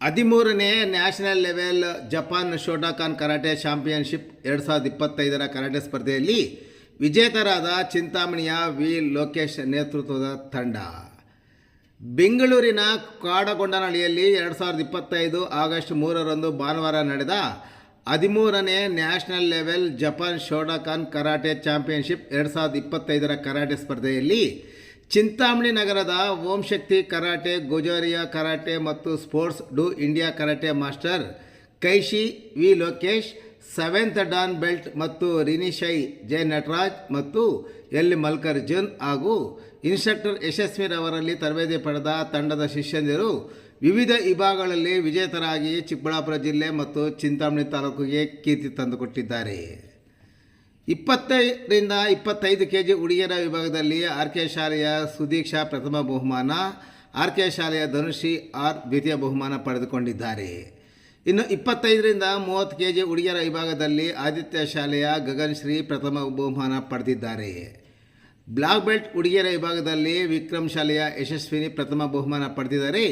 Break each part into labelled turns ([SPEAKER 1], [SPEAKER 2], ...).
[SPEAKER 1] ಹದಿಮೂರನೇ national level Japan Shotokan karate championship ಎರಡು ಸಾವಿರದ ಇಪ್ಪತ್ತೈದರ ಕರಾಟೆ ಸ್ಪರ್ಧೆಯಲ್ಲಿ ವಿಜೇತರಾದ ಚಿಂತಾಮಣಿಯ ವಿ. ಲೋಕೇಶ್ ನೇತೃತ್ವದ ತಂಡ. ಬೆಂಗಳೂರಿನ ಕಾಡಗೊಂಡನಹಳ್ಳಿಯಲ್ಲಿ ಎರಡು ಸಾವಿರದ ಇಪ್ಪತ್ತೈದು ಆಗಸ್ಟ್ ಮೂರರಂದು ಭಾನುವಾರ ನಡೆದ ಹದಿಮೂರನೇ national level Japan Shotokan karate championship ಎರಡು ಸಾವಿರದ ಇಪ್ಪತ್ತೈದರ ಕರಾಟೆ ಸ್ಪರ್ಧೆಯಲ್ಲಿ ಚಿಂತಾಮಣಿ ನಗರದ ಓಂ ಶಕ್ತಿ ಕರಾಟೆ, ಗುಜೋರಿಯಾ ಕರಾಟೆ ಮತ್ತು sports do India karate master ಕೈಶಿ V Lokesh, seventh dan belt ಮತ್ತು ರಿನಿಶೈ ಜೆ ನಟರಾಜ್ ಮತ್ತು ಎಲ್ ಮಲ್ಕರ್ಜುನ್ ಹಾಗೂ ಇನ್ಸ್ಟ್ರಕ್ಟರ್ ಯಶಸ್ವಿರವರಲ್ಲಿ ತರಬೇತಿ ಪಡೆದ ತಂಡದ ಶಿಷ್ಯಂದಿರು ವಿವಿಧ ವಿಭಾಗಗಳಲ್ಲಿ ವಿಜೇತರಾಗಿ ಚಿಕ್ಕಬಳ್ಳಾಪುರ ಜಿಲ್ಲೆ ಮತ್ತು ಚಿಂತಾಮಣಿ ತಾಲೂಕಿಗೆ ಕೀರ್ತಿ ತಂದುಕೊಟ್ಟಿದ್ದಾರೆ. ಇಪ್ಪತ್ತೈದರಿಂದ ಇಪ್ಪತ್ತೈದು ಕೆ ಜಿ ಹುಡುಗಿಯರ ವಿಭಾಗದಲ್ಲಿ ಆರ್ ಕೆ ಶಾಲೆಯ ಸುದೀಕ್ಷಾ ಪ್ರಥಮ ಬಹುಮಾನ, ಆರ್ ಕೆ ಶಾಲೆಯ ಧನುಷಿ ಆರ್ ದ್ವಿತೀಯ ಬಹುಮಾನ ಪಡೆದುಕೊಂಡಿದ್ದಾರೆ. ಇನ್ನು ಇಪ್ಪತ್ತೈದರಿಂದ ಮೂವತ್ತು ಕೆ ಜಿ ಹುಡುಗಿಯರ ವಿಭಾಗದಲ್ಲಿ ಆದಿತ್ಯ ಶಾಲೆಯ ಗಗನ್ ಶ್ರೀ ಪ್ರಥಮ ಬಹುಮಾನ ಪಡೆದಿದ್ದಾರೆ. ಬ್ಲಾಕ್ ಬೆಲ್ಟ್ ಹುಡುಗಿಯರ ವಿಭಾಗದಲ್ಲಿ ವಿಕ್ರಮ್ ಶಾಲೆಯ ಯಶಸ್ವಿನಿ ಪ್ರಥಮ ಬಹುಮಾನ ಪಡೆದಿದ್ದಾರೆ.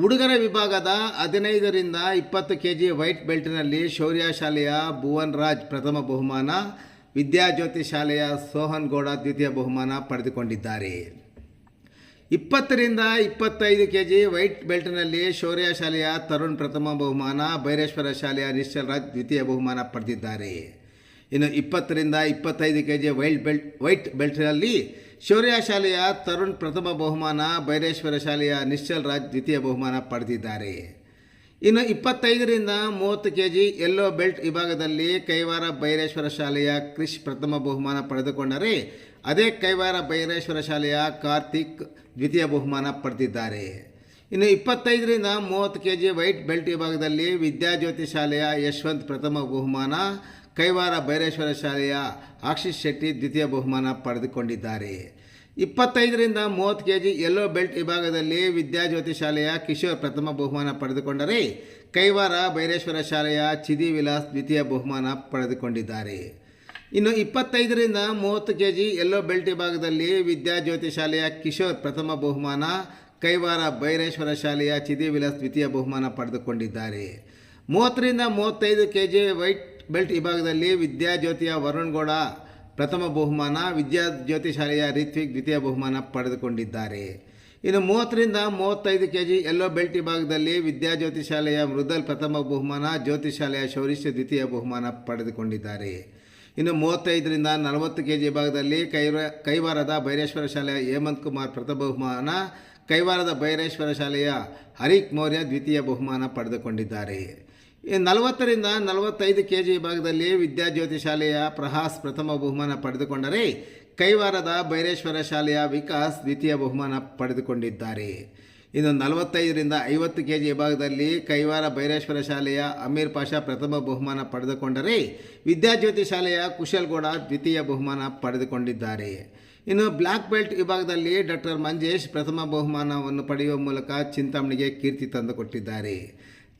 [SPEAKER 1] ಹುಡುಗರ ವಿಭಾಗದ ಹದಿನೈದರಿಂದ ಇಪ್ಪತ್ತು ಕೆ ಜಿ ವೈಟ್ ಬೆಲ್ಟ್ನಲ್ಲಿ ಶೌರ್ಯ ಶಾಲೆಯ ಭುವನ್ ರಾಜ್ ಪ್ರಥಮ ಬಹುಮಾನ ವಿದ್ಯಾಜ್ಯೋತಿ ಶಾಲೆಯ ಸೋಹನ್ ಗೌಡ ದ್ವಿತೀಯ ಬಹುಮಾನ ಪಡೆದುಕೊಂಡಿದ್ದಾರೆ. ಇಪ್ಪತ್ತರಿಂದ ಇಪ್ಪತ್ತೈದು ಕೆ ಜಿ ವೈಟ್ ಬೆಲ್ಟ್ನಲ್ಲಿ ಶೌರ್ಯ ಶಾಲೆಯ ತರುಣ್ ಪ್ರಥಮ ಬಹುಮಾನ ಬೈರೇಶ್ವರ ಶಾಲೆಯ ನಿಶ್ಚಲ್ ರಾಜ್ ದ್ವಿತೀಯ ಬಹುಮಾನ ಪಡೆದಿದ್ದಾರೆ. ಇನ್ನು ಇಪ್ಪತ್ತರಿಂದ ಇಪ್ಪತ್ತೈದು K G wild belt, white ಬೆಲ್ಟ್ನಲ್ಲಿ ಶೌರ್ಯ ಶಾಲೆಯ ತರುಣ್ ಪ್ರಥಮ ಬಹುಮಾನ ಬೈರೇಶ್ವರ ಶಾಲೆಯ ನಿಶ್ಚಲ್ ರಾಜ್ ದ್ವಿತೀಯ ಬಹುಮಾನ ಪಡೆದಿದ್ದಾರೆ. ಇನ್ನು ಇಪ್ಪತ್ತೈದರಿಂದ ಮೂವತ್ತು ಕೆ ಜಿ ಯೆಲ್ಲೋ ಬೆಲ್ಟ್ ವಿಭಾಗದಲ್ಲಿ ಕೈವಾರ ಬೈರೇಶ್ವರ ಶಾಲೆಯ ಕ್ರಿಶ್ ಪ್ರಥಮ ಬಹುಮಾನ ಪಡೆದುಕೊಂಡರೆ ಅದೇ ಕೈವಾರ ಬೈರೇಶ್ವರ ಶಾಲೆಯ ಕಾರ್ತಿಕ್ ದ್ವಿತೀಯ ಬಹುಮಾನ ಪಡೆದಿದ್ದಾರೆ. ಇನ್ನು ಇಪ್ಪತ್ತೈದರಿಂದ ಮೂವತ್ತು ಕೆ ಜಿ ವೈಟ್ ಬೆಲ್ಟ್ ವಿಭಾಗದಲ್ಲಿ ವಿದ್ಯಾಜ್ಯೋತಿ ಶಾಲೆಯ ಯಶವಂತ್ ಪ್ರಥಮ ಬಹುಮಾನ, ಕೈವಾರ ಬೈರೇಶ್ವರ ಶಾಲೆಯ ಆಕ್ಷಿಶ್ ಶೆಟ್ಟಿ ದ್ವಿತೀಯ ಬಹುಮಾನ ಪಡೆದುಕೊಂಡಿದ್ದಾರೆ. ಇಪ್ಪತ್ತೈದರಿಂದ ಮೂವತ್ತು ಕೆ ಜಿ ಯೆಲ್ಲೋ ಬೆಲ್ಟ್ ವಿಭಾಗದಲ್ಲಿ ವಿದ್ಯಾಜ್ಯೋತಿ ಶಾಲೆಯ ಕಿಶೋರ್ ಪ್ರಥಮ ಬಹುಮಾನ ಪಡೆದುಕೊಂಡರೆ ಕೈವಾರ ಬೈರೇಶ್ವರ ಶಾಲೆಯ ಚಿದಿ ವಿಲಾಸ್ ದ್ವಿತೀಯ ಬಹುಮಾನ ಪಡೆದುಕೊಂಡಿದ್ದಾರೆ. ಇನ್ನು ಇಪ್ಪತ್ತೈದರಿಂದ ಮೂವತ್ತು ಕೆ ಜಿ ಯೆಲ್ಲೋ ಬೆಲ್ಟ್ ವಿಭಾಗದಲ್ಲಿ ವಿದ್ಯಾಜ್ಯೋತಿ ಶಾಲೆಯ ಕಿಶೋರ್ ಪ್ರಥಮ ಬಹುಮಾನ, ಕೈವಾರ ಬೈರೇಶ್ವರ ಶಾಲೆಯ ಚಿದಿ ವಿಲಾಸ್ ದ್ವಿತೀಯ ಬಹುಮಾನ ಪಡೆದುಕೊಂಡಿದ್ದಾರೆ. ಮೂವತ್ತರಿಂದ ಮೂವತ್ತೈದು ಕೆ ಜಿ ವೈಟ್ ಬೆಲ್ಟ್ ವಿಭಾಗದಲ್ಲಿ ವಿದ್ಯಾಜ್ಯೋತಿಯ ವರುಣ್ ಗೌಡ ಪ್ರಥಮ ಬಹುಮಾನ ವಿದ್ಯಾಜ್ಯೋತಿ ಶಾಲೆಯ ರಿತ್ವಿಕ್ ದ್ವಿತೀಯ ಬಹುಮಾನ ಪಡೆದುಕೊಂಡಿದ್ದಾರೆ. ಇನ್ನು ಮೂವತ್ತರಿಂದ ಮೂವತ್ತೈದು ಕೆ ಜಿ ಎಲ್ಲೋ ಬೆಲ್ಟ್ ವಿಭಾಗದಲ್ಲಿ ವಿದ್ಯಾಜ್ಯೋತಿ ಶಾಲೆಯ ಮೃದಲ್ ಪ್ರಥಮ ಬಹುಮಾನ ಜ್ಯೋತಿ ಶಾಲೆಯ ಶೌರಿಷ್ಯ ದ್ವಿತೀಯ ಬಹುಮಾನ ಪಡೆದುಕೊಂಡಿದ್ದಾರೆ. ಇನ್ನು ಮೂವತ್ತೈದರಿಂದ ನಲವತ್ತು ಕೆ ಜಿ ವಿಭಾಗದಲ್ಲಿ ಕೈವ ಕೈವಾರದ ಭೈರೇಶ್ವರ ಶಾಲೆಯ ಹೇಮಂತ್ ಕುಮಾರ್ ಪ್ರಥಮ ಬಹುಮಾನ, ಕೈವಾರದ ಭೈರೇಶ್ವರ ಶಾಲೆಯ ಹರಿಕ್ ಮೌರ್ಯ ದ್ವಿತೀಯ ಬಹುಮಾನ ಪಡೆದುಕೊಂಡಿದ್ದಾರೆ. ನಲವತ್ತರಿಂದ ನಲವತ್ತೈದು ಕೆ ಜಿ ವಿಭಾಗದಲ್ಲಿ ವಿದ್ಯಾಜ್ಯೋತಿ ಶಾಲೆಯ ಪ್ರಹಾಸ್ ಪ್ರಥಮ ಬಹುಮಾನ ಪಡೆದುಕೊಂಡರೆ ಕೈವಾರದ ಬೈರೇಶ್ವರ ಶಾಲೆಯ ವಿಕಾಸ್ ದ್ವಿತೀಯ ಬಹುಮಾನ ಪಡೆದುಕೊಂಡಿದ್ದಾರೆ. ಇನ್ನು ನಲವತ್ತೈದರಿಂದ ಐವತ್ತು ಕೆ ಜಿ ವಿಭಾಗದಲ್ಲಿ ಕೈವಾರ ಬೈರೇಶ್ವರ ಶಾಲೆಯ ಅಮೀರ್ ಪಾಷಾ ಪ್ರಥಮ ಬಹುಮಾನ ಪಡೆದುಕೊಂಡರೆ ವಿದ್ಯಾಜ್ಯೋತಿ ಶಾಲೆಯ ಕುಶಲ್ಗೌಡ ದ್ವಿತೀಯ ಬಹುಮಾನ ಪಡೆದುಕೊಂಡಿದ್ದಾರೆ. ಇನ್ನು ಬ್ಲ್ಯಾಕ್ ಬೆಲ್ಟ್ ವಿಭಾಗದಲ್ಲಿ ಡಾಕ್ಟರ್ ಮಂಜೇಶ್ ಪ್ರಥಮ ಬಹುಮಾನವನ್ನು ಪಡೆಯುವ ಮೂಲಕ ಚಿಂತಾಮಣಿಗೆ ಕೀರ್ತಿ ತಂದುಕೊಟ್ಟಿದ್ದಾರೆ.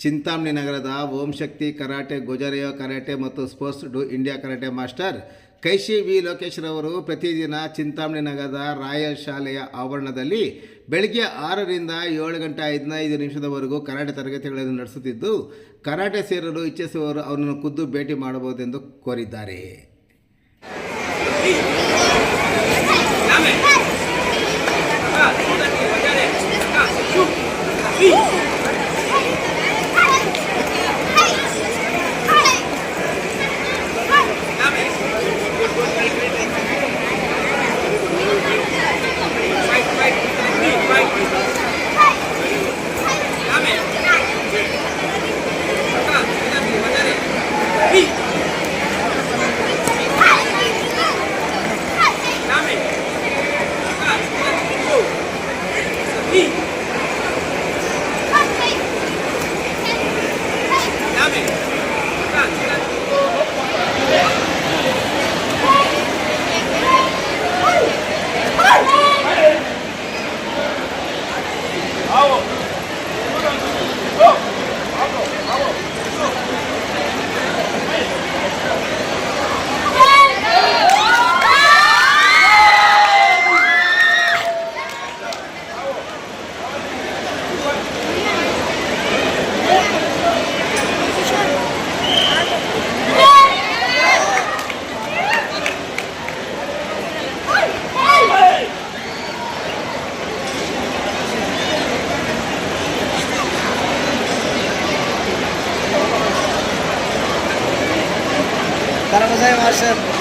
[SPEAKER 1] ಚಿಂತಾಮಣಿ ನಗರದ ಓಂ ಶಕ್ತಿ ಕರಾಟೆ ಗುಜರಿಯೋ ಕರಾಟೆ ಮತ್ತು sports do India karate master ಕೈಶಿ V Lokesh ರವರು ಪ್ರತಿದಿನ ಚಿಂತಾಮಣಿ ನಗರದ ರಾಯಲ್ ಶಾಲೆಯ ಆವರಣದಲ್ಲಿ ಬೆಳಗ್ಗೆ ಆರರಿಂದ ಏಳು ಗಂಟೆ ಹದಿನೈದು ನಿಮಿಷದವರೆಗೂ ಕರಾಟೆ ತರಗತಿಗಳನ್ನು ನಡೆಸುತ್ತಿದ್ದು ಕರಾಟೆ ಸೇರಲು ಇಚ್ಛಿಸುವವರು ಅವರನ್ನು ಖುದ್ದು ಭೇಟಿ ಮಾಡಬಹುದೆಂದು ಕೋರಿದ್ದಾರೆ
[SPEAKER 2] Eat. selesai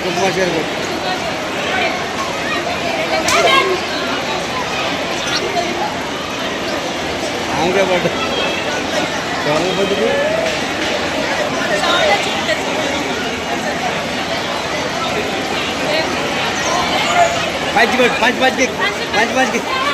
[SPEAKER 2] aku masih ada. আমাকে বড় জলের বদলে পাঁচ পাঁচ পাঁচ পাঁচ পাঁচ